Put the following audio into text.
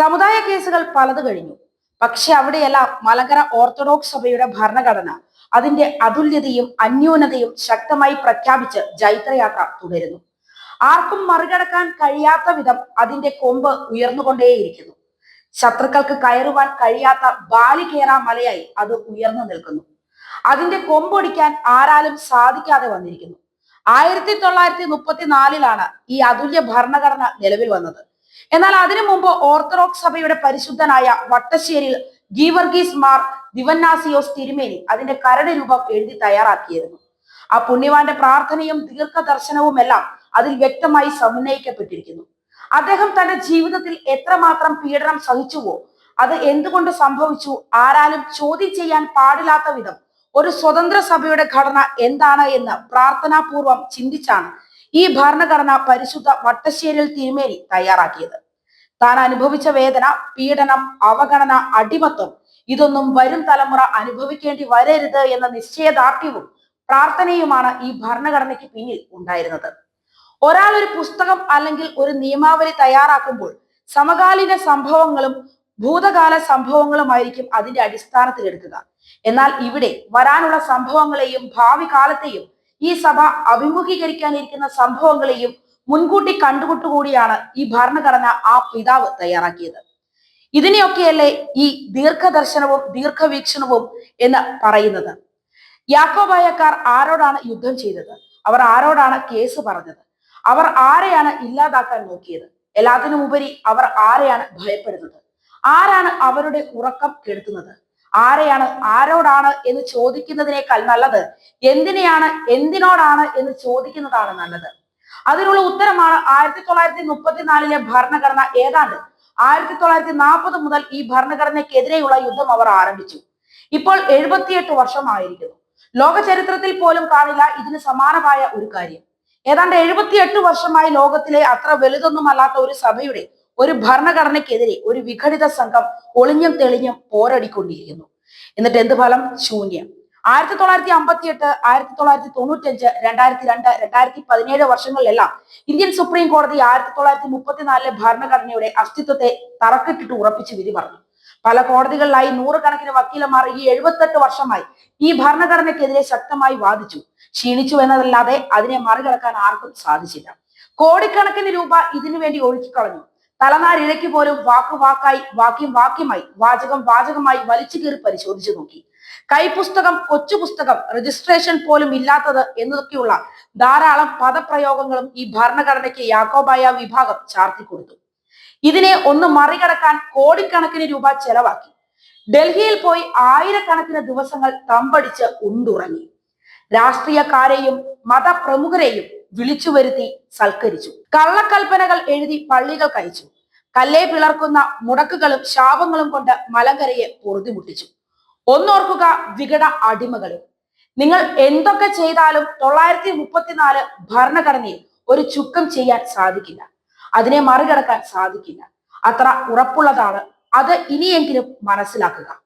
സമുദായ കേസുകൾ പലത് കഴിഞ്ഞു. പക്ഷെ അവിടെയെല്ലാം മലങ്കര ഓർത്തഡോക്സ് സഭയുടെ ഭരണഘടന അതിന്റെ അതുല്യതയും അന്യൂനതയും ശക്തമായി പ്രഖ്യാപിച്ച് ജൈത്രയാത്ര തുടരുന്നു. ആർക്കും മറികടക്കാൻ കഴിയാത്ത വിധം അതിന്റെ കൊമ്പ് ഉയർന്നുകൊണ്ടേയിരിക്കുന്നു. ശത്രുക്കൾക്ക് കയറുവാൻ കഴിയാത്ത ബാലികേറ മലയായി അത് ഉയർന്നു നിൽക്കുന്നു. അതിന്റെ കൊമ്പൊടിക്കാൻ ആരാലും സാധിക്കാതെ വന്നിരിക്കുന്നു. ആയിരത്തി തൊള്ളായിരത്തി മുപ്പത്തിനാലിലാണ് ഈ അതുല്യ ഭരണഘടന നിലവിൽ വന്നത്. എന്നാൽ അതിനു മുമ്പ് ഓർത്തഡോക്സ് സഭയുടെ പരിശുദ്ധനായ വട്ടശ്ശേരിയിൽ ഗീവർഗീസ് മാർ ദിവന്നാസിയോസ് തിരുമേനി അതിന്റെ കരട് രൂപം എഴുതി തയ്യാറാക്കിയിരുന്നു. ആ പുണ്യവാന്റെ പ്രാർത്ഥനയും ദീർഘദർശനവും എല്ലാം അതിൽ വ്യക്തമായി സമന്വയിക്കപ്പെട്ടിരിക്കുന്നു അദ്ദേഹം തന്റെ ജീവിതത്തിൽ എത്രമാത്രം പീഡനം സഹിച്ചുവോ അത് എന്തുകൊണ്ട് സംഭവിച്ചു ആരാലും ചോദ്യം ചെയ്യാൻ പാടില്ലാത്ത വിധം ഒരു സ്വതന്ത്ര സഭയുടെ ഘടന എന്താണ് എന്ന് പ്രാർത്ഥനാപൂർവം ചിന്തിച്ചാണ് ഈ ഭരണഘടന പരിശുദ്ധ വട്ടശ്ശേരിൽ തിരുമേനി തയ്യാറാക്കിയത്. താൻ അനുഭവിച്ച വേദന പീഡനം അവഗണന അടിമത്വം ഇതൊന്നും വരും തലമുറ അനുഭവിക്കേണ്ടി വരരുത് എന്ന നിശ്ചയദാർഢ്യവും പ്രാർത്ഥനയുമാണ് ഈ ഭരണഘടനയ്ക്ക് പിന്നിൽ ഉണ്ടായിരുന്നത്. ഒരാൾ ഒരു പുസ്തകം അല്ലെങ്കിൽ ഒരു നിയമാവലി തയ്യാറാക്കുമ്പോൾ സമകാലീന സംഭവങ്ങളും ഭൂതകാല സംഭവങ്ങളുമായിരിക്കും അതിന്റെ അടിസ്ഥാനത്തിൽ എടുക്കുക. എന്നാൽ ഇവിടെ വരാനുള്ള സംഭവങ്ങളെയും ഭാവി കാലത്തെയും ഈ സഭ അഭിമുഖീകരിക്കാനിരിക്കുന്ന സംഭവങ്ങളെയും മുൻകൂട്ടി കണ്ടുകൊണ്ടുകൂടിയാണ് ഈ ഭരണഘടന ആ പിതാവ് തയ്യാറാക്കിയത്. ഇതിനെയൊക്കെയല്ലേ ഈ ദീർഘദർശനവും ദീർഘവീക്ഷണവും എന്ന് പറയുന്നത്. യാക്കോബായക്കാർ ആരോടാണ് യുദ്ധം ചെയ്തത്? അവർ ആരോടാണ് കേസ് പറഞ്ഞത്? അവർ ആരെയാണ് ഇല്ലാതാക്കാൻ നോക്കിയത്? എല്ലാത്തിനുമുപരി അവർ ആരെയാണ് ഭയപ്പെടുന്നത്? ആരാണ് അവരുടെ ഉറക്കം കെടുത്തുന്നത്? ആരെയാണ് ആരോടാണ് എന്ന് ചോദിക്കുന്നതിനേക്കാൾ നല്ലത്? എന്തിനെയാണ് എന്തിനോടാണ് എന്ന് ചോദിക്കുന്നതാണ് നല്ലത്. അതിനുള്ള ഉത്തരമാണ് ആയിരത്തി തൊള്ളായിരത്തി മുപ്പത്തിനാലിലെ ഭരണഘടന ഏതാണ്ട്. ആയിരത്തി തൊള്ളായിരത്തി നാൽപ്പത് മുതൽ ഈ ഭരണഘടനയ്ക്കെതിരെയുള്ള യുദ്ധം അവർ ആരംഭിച്ചു. ഇപ്പോൾ എഴുപത്തിയെട്ട് വർഷമായിരിക്കുന്നു. ലോക ചരിത്രത്തിൽ പോലും കാണില്ല ഇതിന് സമാനമായ ഒരു കാര്യം. ഏതാണ്ട് എഴുപത്തിയെട്ട് വർഷമായി ലോകത്തിലെ അത്ര വലുതൊന്നുമല്ലാത്ത ഒരു സഭയുടെ ഒരു ഭരണഘടനയ്ക്കെതിരെ ഒരു വിഘടിത സംഘം ഒളിഞ്ഞും തെളിഞ്ഞും പോരടിക്കൊണ്ടിരിക്കുന്നു. എന്നിട്ട് എന്ത് ഫലം? ശൂന്യം. ആയിരത്തി തൊള്ളായിരത്തി അമ്പത്തി എട്ട് ആയിരത്തി തൊള്ളായിരത്തി തൊണ്ണൂറ്റഞ്ച് രണ്ടായിരത്തി രണ്ട് രണ്ടായിരത്തി പതിനേഴ് വർഷങ്ങളിലെല്ലാം ഇന്ത്യൻ സുപ്രീം കോടതി ആയിരത്തി തൊള്ളായിരത്തി മുപ്പത്തിനാലിലെ ഭരണഘടനയുടെ അസ്തിത്വത്തെ തറക്കിട്ടിട്ട് ഉറപ്പിച്ച് വിധി പറഞ്ഞു. പല കോടതികളിലായി നൂറുകണക്കിന് വക്കീലന്മാർ ഈ എഴുപത്തെട്ട് വർഷമായി ഈ ഭരണഘടനയ്ക്കെതിരെ ശക്തമായി വാദിച്ചു. ക്ഷീണിച്ചു എന്നതല്ലാതെ അതിനെ മറികടക്കാൻ ആർക്കും സാധിച്ചില്ല. കോടിക്കണക്കിന് രൂപ ഇതിനു വേണ്ടി ഒഴുക്കിക്കളഞ്ഞു. തലനാരിഴയ്ക്ക് പോലും വാക്ക് വാക്കായി വാക്യം വാക്യമായി വാചകം വാചകമായി വലിച്ചു കീറി പരിശോധിച്ചു നോക്കി. കൈപുസ്തകം കൊച്ചു പുസ്തകം രജിസ്ട്രേഷൻ പോലും ഇല്ലാത്തത് എന്നതൊക്കെയുള്ള ധാരാളം പദപ്രയോഗങ്ങളും ഈ ഭരണഘടനയ്ക്ക് യാക്കോബായ വിഭാഗം ചാർത്തി കൊടുത്തു. ഇതിനെ ഒന്ന് മറികടക്കാൻ കോടിക്കണക്കിന് രൂപ ചെലവാക്കി. ഡൽഹിയിൽ പോയി ആയിരക്കണക്കിന് ദിവസങ്ങൾ തമ്പടിച്ച് ഉണ്ടുറങ്ങി. രാഷ്ട്രീയക്കാരെയും മതപ്രമുഖരെയും വിളിച്ചു വരുത്തി സൽക്കരിച്ചു. കള്ളക്കൽപ്പനകൾ എഴുതി പള്ളികൾ കഴിച്ചു. കല്ലേ പിളർക്കുന്ന മുടക്കുകളും ശാപങ്ങളും കൊണ്ട് മലങ്കരയെ പൊറുതിമുട്ടിച്ചു. ഒന്നോർക്കുക വികട അടിമകളെ. നിങ്ങൾ എന്തൊക്കെ ചെയ്താലും തൊള്ളായിരത്തി മുപ്പത്തിനാല് ഭരണഘടനയിൽ ഒരു ചുക്കം ചെയ്യാൻ സാധിക്കില്ല. അതിനെ മറികടക്കാൻ സാധിക്കില്ല. അത്ര ഉറപ്പുള്ളതാണ് അത് ഇനിയെങ്കിലും മനസ്സിലാക്കുക.